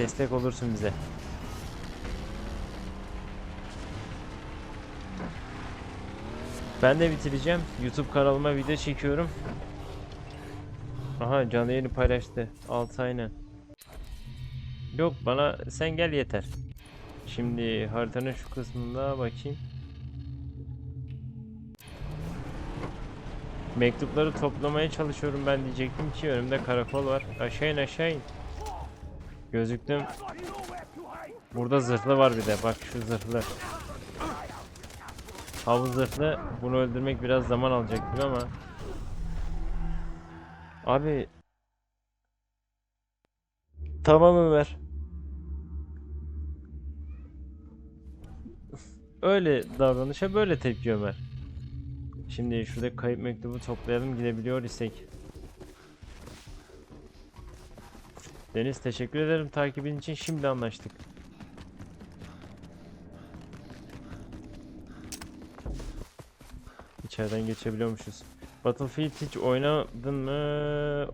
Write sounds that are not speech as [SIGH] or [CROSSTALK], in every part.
destek olursun bize. Ben de bitireceğim. YouTube kanalıma video çekiyorum. Aha canlı yayını paylaştı. Alt aynen. Yok bana sen gel yeter. Şimdi haritanın şu kısmında bakayım. Mektupları toplamaya çalışıyorum ben diyecektim ki önümde karakol var. Aşağı in aşağı in. Gözüktüm. Burada zırhlı var bir de bak şu zırhlı. Havuz zırhlı bunu öldürmek biraz zaman alacak gibi ama. Abi. Tamam Ömer. Öyle davranışa böyle tepki Ömer. Şimdi şurada kayıp mektubu toplayalım gidebiliyor isek. Deniz teşekkür ederim takibin için şimdi anlaştık. İçeriden geçebiliyormuşuz. Battlefield hiç oynadın mı?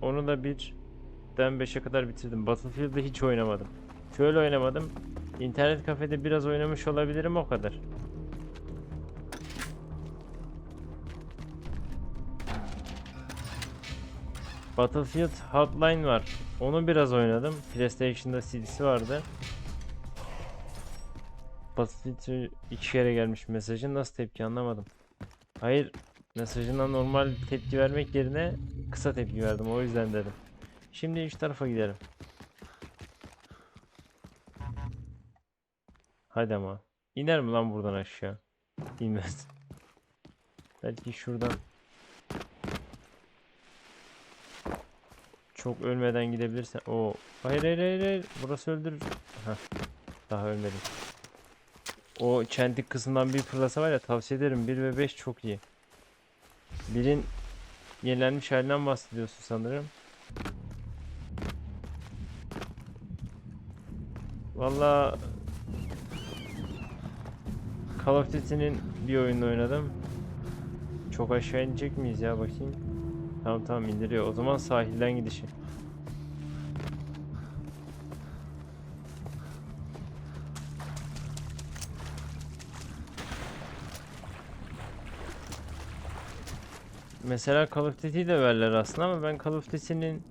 Onu da birden 5'e kadar bitirdim. Battlefield'ı hiç oynamadım. Şöyle oynamadım. İnternet kafede biraz oynamış olabilirim o kadar. Battlefield Hotline var. Onu biraz oynadım. PlayStation'da CD'si vardı. Battlefield iki kere gelmiş mesajın nasıl tepki anlamadım. Hayır mesajına normal tepki vermek yerine kısa tepki verdim o yüzden dedim. Şimdi şu tarafa gidelim. Hadi ama. İner mi lan buradan aşağı? İnmez. Belki şuradan Çok ölmeden gidebilirsen. O hayır hayır hayır, hayır. Burası öldürür. Heh. Daha ölmedim. O çentik kısmından bir fırlasa var ya tavsiye ederim. 1 ve 5 çok iyi. Birin yenilenmiş halinden bahsediyorsun sanırım. Valla Call of Duty'nin bir oyununu oynadım. Çok aşağı inecek miyiz ya bakayım. Tamam tamam indiriyor. O zaman sahilden gidişi. Mesela Call of Duty'yi de verler aslında ama ben Call of Duty'nin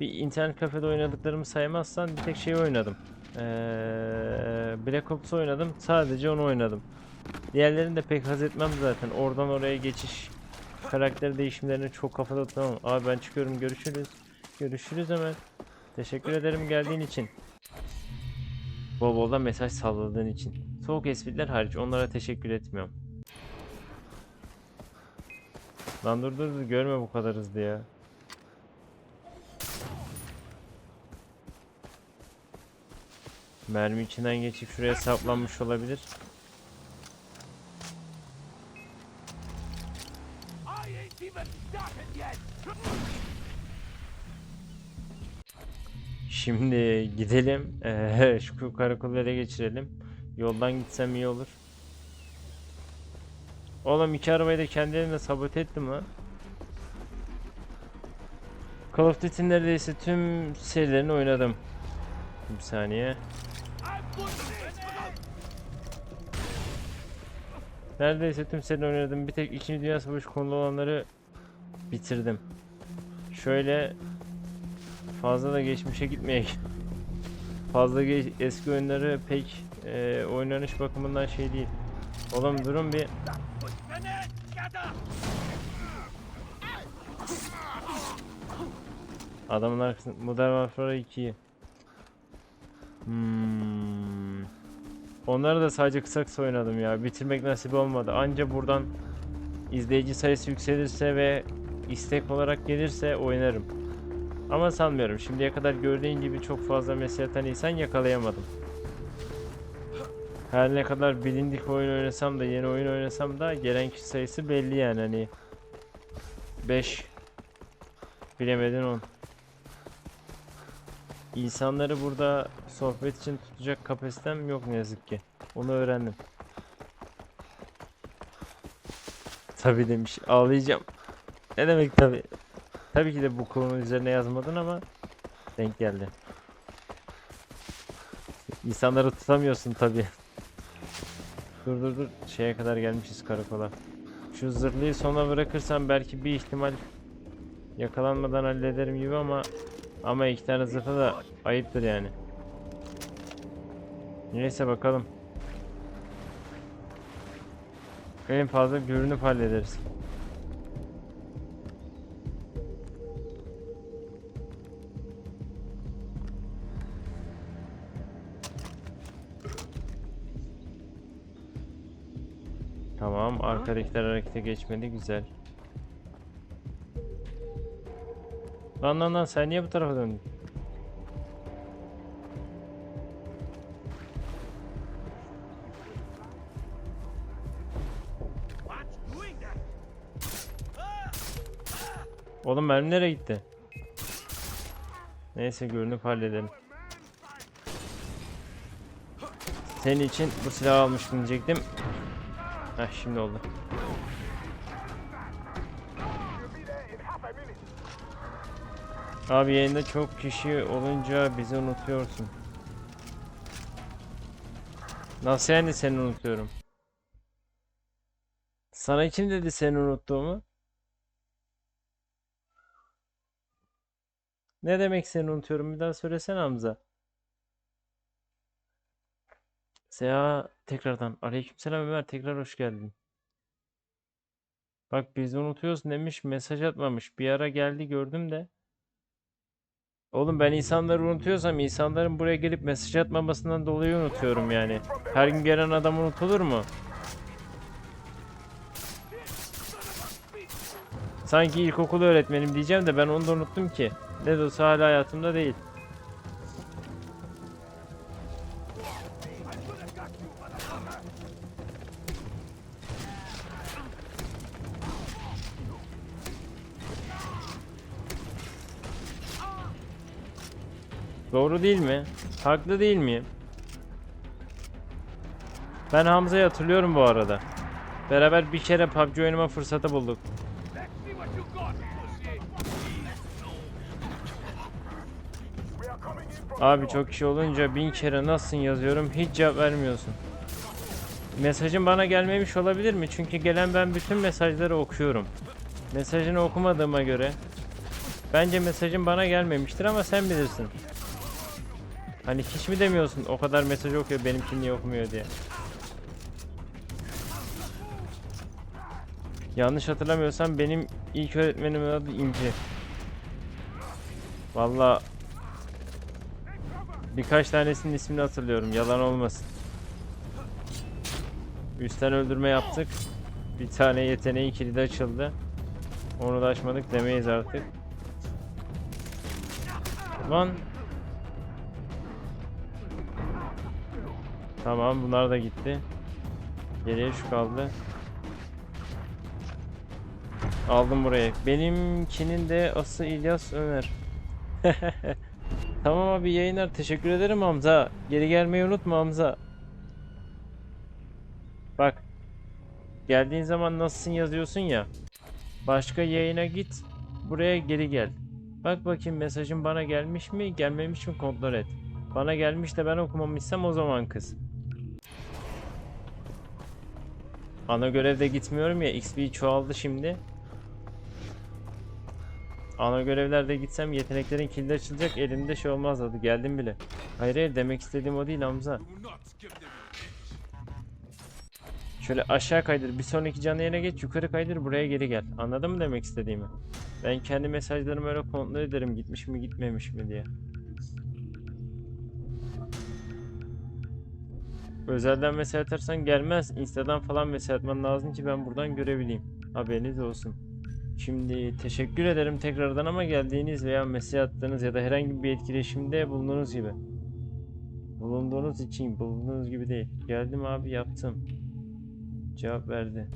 bir internet kafede oynadıklarımı saymazsan bir tek şey oynadım. Ee, Black Ops oynadım. Sadece onu oynadım. Diğerlerini de pek haz etmem zaten. Oradan oraya geçiş karakter değişimlerini çok kafada tutamam. Abi ben çıkıyorum görüşürüz. Görüşürüz hemen. Teşekkür ederim geldiğin için. Bol bol da mesaj salladığın için. Soğuk espriler hariç onlara teşekkür etmiyorum. Lan dur dur görme bu kadar hızlı ya. Mermi içinden geçip şuraya saplanmış olabilir. Şimdi gidelim. Eee, [LAUGHS] şu karakolu ele geçirelim. Yoldan gitsem iyi olur. Oğlum iki arabayı da kendi elimle sabote ettim lan. Call of Duty neredeyse tüm serilerini oynadım. Bir saniye. Neredeyse tüm serileri oynadım. Bir tek 2. Dünya Savaşı konulu olanları bitirdim. Şöyle fazla da geçmişe gitmeye fazla geç, eski oyunları pek e, oynanış bakımından şey değil. Oğlum durun bir Adamın arkasında Modern Warfare 2'yi. Hmm. Onları da sadece kısa kısa oynadım ya. Bitirmek nasip olmadı. Anca buradan izleyici sayısı yükselirse ve istek olarak gelirse oynarım. Ama sanmıyorum. Şimdiye kadar gördüğün gibi çok fazla mesaj atan insan yakalayamadım. Her ne kadar bilindik oyun oynasam da yeni oyun oynasam da gelen kişi sayısı belli yani hani 5 bilemedin 10. İnsanları burada sohbet için tutacak kapasitem yok ne yazık ki. Onu öğrendim. Tabi demiş. Ağlayacağım. Ne demek tabi? Tabii ki de bu konunun üzerine yazmadın ama denk geldi. İnsanları tutamıyorsun tabi. Dur dur dur. Şeye kadar gelmişiz karakola. Şu zırhlıyı sona bırakırsam belki bir ihtimal yakalanmadan hallederim gibi ama ama iki tane zırhlı da ayıptır yani. Neyse bakalım. En fazla görünüp hallederiz. Tamam, arkadakiler harekete geçmedi. Güzel. Lan lan lan sen niye bu tarafa döndün? Oğlum mermi nereye gitti? Neyse görünüp halledelim. Senin için bu silahı almıştım diyecektim. Heh şimdi oldu. Abi yayında çok kişi olunca bizi unutuyorsun. Nasıl yani seni unutuyorum? Sana kim dedi seni unuttuğumu? Ne demek seni unutuyorum? Bir daha söylesene Hamza. Seha tekrardan. Aleykümselam Ömer tekrar hoş geldin. Bak bizi unutuyorsun demiş mesaj atmamış. Bir ara geldi gördüm de. Oğlum ben insanları unutuyorsam insanların buraya gelip mesaj atmamasından dolayı unutuyorum yani. Her gün gelen adam unutulur mu? Sanki ilkokul öğretmenim diyeceğim de ben onu da unuttum ki. Ne de olsa hala hayatımda değil. Doğru değil mi? Haklı değil miyim? Ben Hamza'yı hatırlıyorum bu arada. Beraber bir kere PUBG oynama fırsatı bulduk. Abi çok kişi olunca bin kere nasılsın yazıyorum hiç cevap vermiyorsun. Mesajın bana gelmemiş olabilir mi? Çünkü gelen ben bütün mesajları okuyorum. Mesajını okumadığıma göre bence mesajın bana gelmemiştir ama sen bilirsin. Hani hiç mi demiyorsun o kadar mesaj okuyor benimki niye okumuyor diye. Yanlış hatırlamıyorsam benim ilk öğretmenimin adı İnci. Vallahi Birkaç tanesinin ismini hatırlıyorum. Yalan olmasın. Üstten öldürme yaptık. Bir tane yeteneği kilidi açıldı. Onu da açmadık demeyiz artık. Lan. Tamam bunlar da gitti. Geriye şu kaldı. Aldım burayı. Benimkinin de ası İlyas Ömer. [LAUGHS] Tamam abi yayınlar. Teşekkür ederim Hamza. Geri gelmeyi unutma Hamza. Bak. Geldiğin zaman nasılsın yazıyorsun ya. Başka yayına git. Buraya geri gel. Bak bakayım mesajın bana gelmiş mi gelmemiş mi kontrol et. Bana gelmiş de ben okumamışsam o zaman kız. Ana görevde gitmiyorum ya XP çoğaldı şimdi. Ana görevlerde gitsem yeteneklerin kilidi açılacak elimde şey olmaz adı geldim bile. Hayır hayır demek istediğim o değil Hamza. Şöyle aşağı kaydır bir sonraki canlı yerine geç yukarı kaydır buraya geri gel. Anladın mı demek istediğimi? Ben kendi mesajlarımı öyle kontrol ederim gitmiş mi gitmemiş mi diye. Özelden mesaj atarsan gelmez. Insta'dan falan mesaj atman lazım ki ben buradan görebileyim. Haberiniz olsun. Şimdi teşekkür ederim tekrardan ama geldiğiniz veya mesaj attığınız ya da herhangi bir etkileşimde bulunduğunuz gibi. Bulunduğunuz için bulunduğunuz gibi değil. Geldim abi yaptım. Cevap verdi.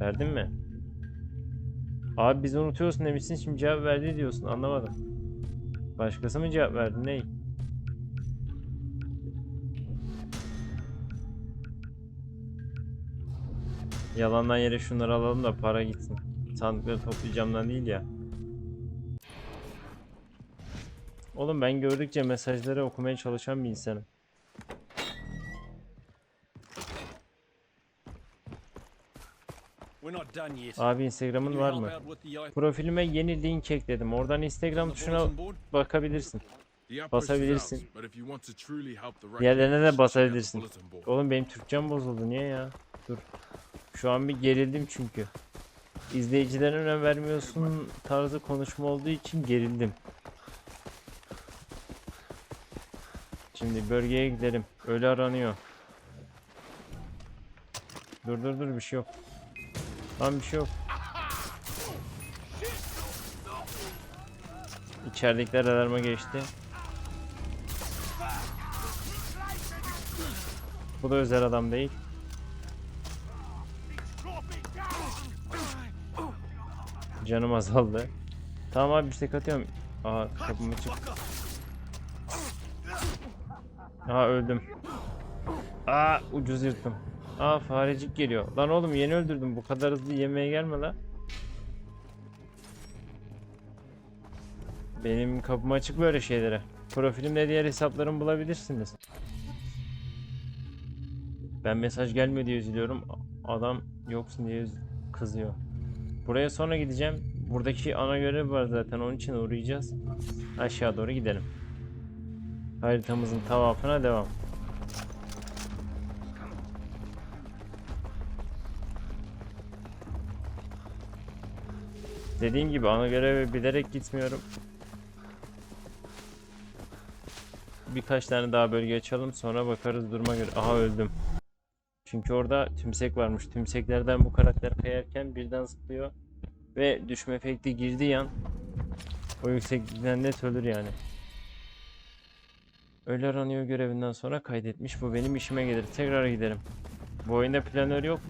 Verdin mi? Abi bizi unutuyorsun demişsin şimdi cevap verdi diyorsun anlamadım. Başkası mı cevap verdi ney? Yalandan yere şunları alalım da para gitsin. Sandıkları toplayacağımdan değil ya. Oğlum ben gördükçe mesajları okumaya çalışan bir insanım. Abi Instagram'ın var mı? Profilime yeni link ekledim. Oradan Instagram tuşuna bakabilirsin. Basabilirsin. people, de basabilirsin. Oğlum benim Türkçem bozuldu niye ya? Dur. Şu an bir gerildim çünkü. İzleyicilere önem vermiyorsun tarzı konuşma olduğu için gerildim. Şimdi bölgeye gidelim. Ölü aranıyor. Dur dur dur bir şey yok. Tam bir şey yok. İçeridekiler alarma geçti. Bu da özel adam değil. Canım azaldı. Tamam abi istek atıyorum. Aa kapım açık. Aa öldüm. Aa ucuz yırttım. Aa farecik geliyor. Lan oğlum yeni öldürdüm. Bu kadar hızlı yemeğe gelme la. Benim kapım açık böyle şeylere. Profilimde diğer hesaplarımı bulabilirsiniz. Ben mesaj gelmiyor diye üzülüyorum. Adam yoksun diye kızıyor. Buraya sonra gideceğim. Buradaki ana görev var zaten onun için uğrayacağız. Aşağı doğru gidelim. Haritamızın tavafına devam. Dediğim gibi ana görevi bilerek gitmiyorum. Birkaç tane daha bölge açalım sonra bakarız duruma göre. Aha öldüm. Çünkü orada tümsek varmış. Tümseklerden bu karakter kayarken birden zıplıyor. Ve düşme efekti girdiği an o yükseklikten net ölür yani. Ölü aranıyor görevinden sonra kaydetmiş. Bu benim işime gelir. Tekrar giderim. Bu oyunda planör yok.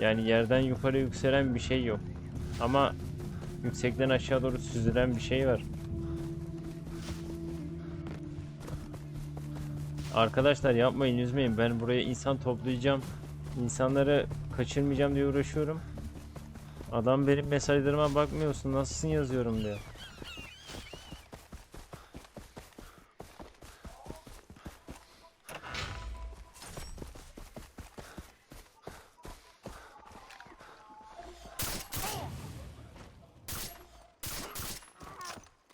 Yani yerden yukarı yükselen bir şey yok. Ama yüksekten aşağı doğru süzülen bir şey var. Arkadaşlar yapmayın üzmeyin. Ben buraya insan toplayacağım. İnsanları kaçırmayacağım diye uğraşıyorum. Adam benim mesajlarıma bakmıyorsun nasılsın yazıyorum diyor.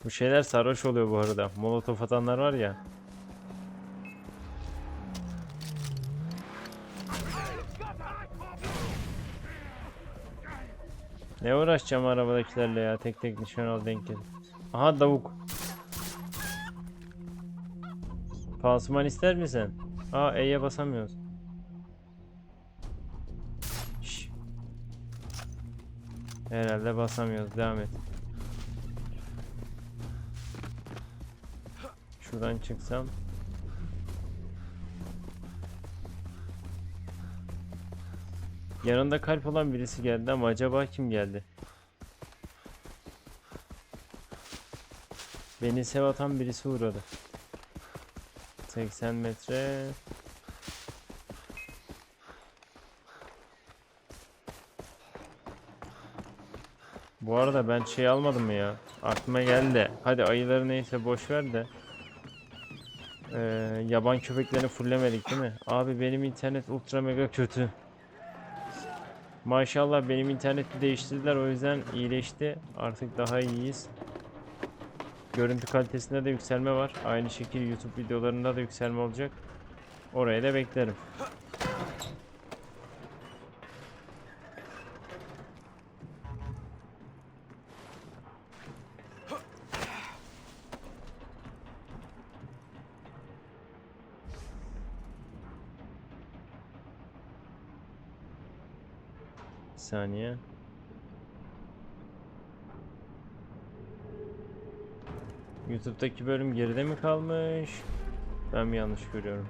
Bu şeyler sarhoş oluyor bu arada. Molotof atanlar var ya. Ne uğraşacağım arabadakilerle ya tek tek nişan al denk gel. Aha davuk. Pansuman ister misin? Aa E'ye basamıyoruz. Şş. Herhalde basamıyoruz. Devam et. Şuradan çıksam. Yanında kalp olan birisi geldi ama acaba kim geldi? Beni sev atan birisi uğradı. 80 metre. Bu arada ben şey almadım ya? Aklıma geldi. Hadi ayıları neyse boş ver de. Ee, yaban köpeklerini fullemedik değil mi? Abi benim internet ultra mega kötü. Maşallah benim interneti değiştirdiler o yüzden iyileşti. Artık daha iyiyiz. Görüntü kalitesinde de yükselme var. Aynı şekilde YouTube videolarında da yükselme olacak. Oraya da beklerim. Saniye. YouTube'daki bölüm geride mi kalmış? Ben mi yanlış görüyorum?